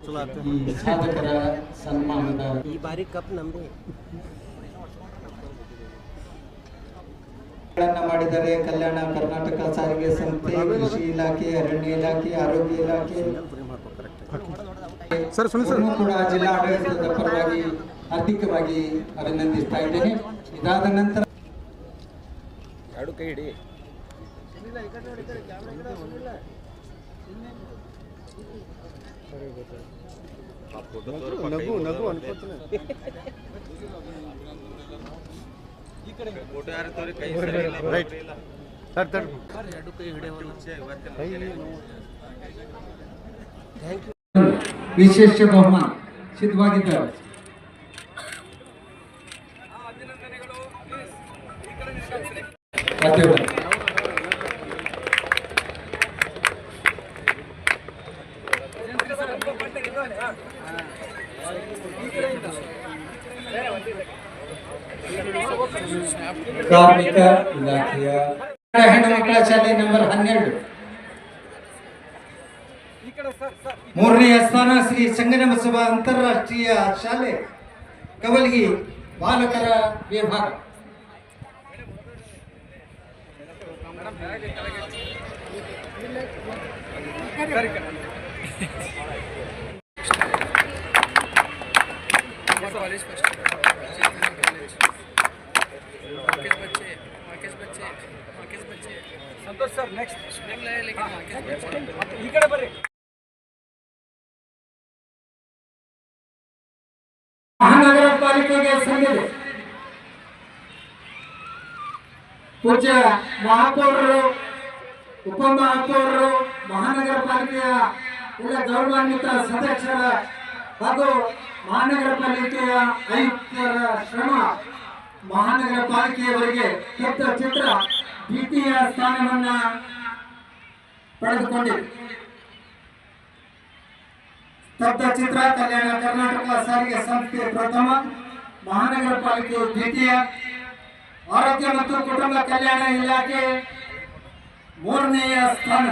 ಈ ಸಾಧಕರ ಸನ್ಮಾನದ ಈ ಬಾರಿ ಕಪ್ ನಮ್ದು. ಮಾಡಿದರೆ ಕಲ್ಯಾಣ ಕರ್ನಾಟಕ ಸಾರಿಗೆ ಸಂಸ್ಥೆ ಕೃಷಿ ಇಲಾಖೆ ಅರಣ್ಯ ಇಲಾಖೆ ಆರೋಗ್ಯ ಇಲಾಖೆ. ಇವ್ರನ್ನೂ ಕೂಡ ಜಿಲ್ಲಾ ಆಡಳಿತದ ಪರವಾಗಿ ಹಾರ್ದಿಕವಾಗಿ ಅಭಿನಂದಿಸ್ತಾ ಇದ್ದೇನೆ. ಇದಾದ ನಂತರ ಎರಡು ಕೈ ಹಿಡಿ. ನಗು ನಗು ಅನ್ಕೋತೀನಿ. ರೈಟ್ ಸರ್ ಸರ್ ಎರಡು ಕೈ ಹಿಡಿಯವಲ್ಲ ಕೈ ಥ್ಯಾಂಕ್ ಯು ವಿಶೇಷ ಬಹುಮಾನ ಸಿದ್ಧವಾಗಿದ್ದಾರೆ. ಸಾಧ್ಯವಿಲ್ಲ. ಕಾರ್ಮಿಕ ಇಲಾಖೆಯ ಹೆಣ್ಣು ಮಕ್ಕಳ ಶಾಲೆ ನಂಬರ್ ಹನ್ನೆರಡು. ಮೂರನೇ ಸ್ಥಾನ ಶ್ರೀ ಸಂಗನಬಸವ ಅಂತಾರಾಷ್ಟ್ರೀಯ ಶಾಲೆ, ಕವಲ್ಗಿ ಬಾಲಕರ ವಿಭಾಗ. ಮಹಾನಗರ ಪಾಲಿಕೆಗೆ ಸಂದಿದೆ ಪೂಜ್ಯ ಮಹಾಪೌರರು ಉಪಮಹಾಪೌರರು ಮಹಾನಗರ ಪಾಲಿಕೆಯ ಎಲ್ಲ ಗೌರವಾನ್ವಿತ ಸದಸ್ಯರ ಹಾಗೂ ಮಹಾನಗರ ಪಾಲಿಕೆಯ ಆಯುಕ್ತರ ಶ್ರಮ. ಮಹಾನಗರ ಪಾಲಿಕೆಯವರಿಗೆ ಕೆಟ್ಟ ಚಿತ್ರ ದ್ವಿತೀಯ ಸ್ಥಾನವನ್ನ ಪಡೆದುಕೊಂಡಿದೆ. ಸ್ತಬ್ಧ ಚಿತ್ರ ಕಲ್ಯಾಣ ಕರ್ನಾಟಕ ಸಾರಿಗೆ ಸಂಸ್ಥೆ ಪ್ರಥಮ ಮಹಾನಗರ ಪಾಲಿಕೆ ದ್ವಿತೀಯ ಆರೋಗ್ಯ ಮತ್ತು ಕುಟುಂಬ ಕಲ್ಯಾಣ ಇಲಾಖೆ ಮೂರನೆಯ ಸ್ಥಾನ.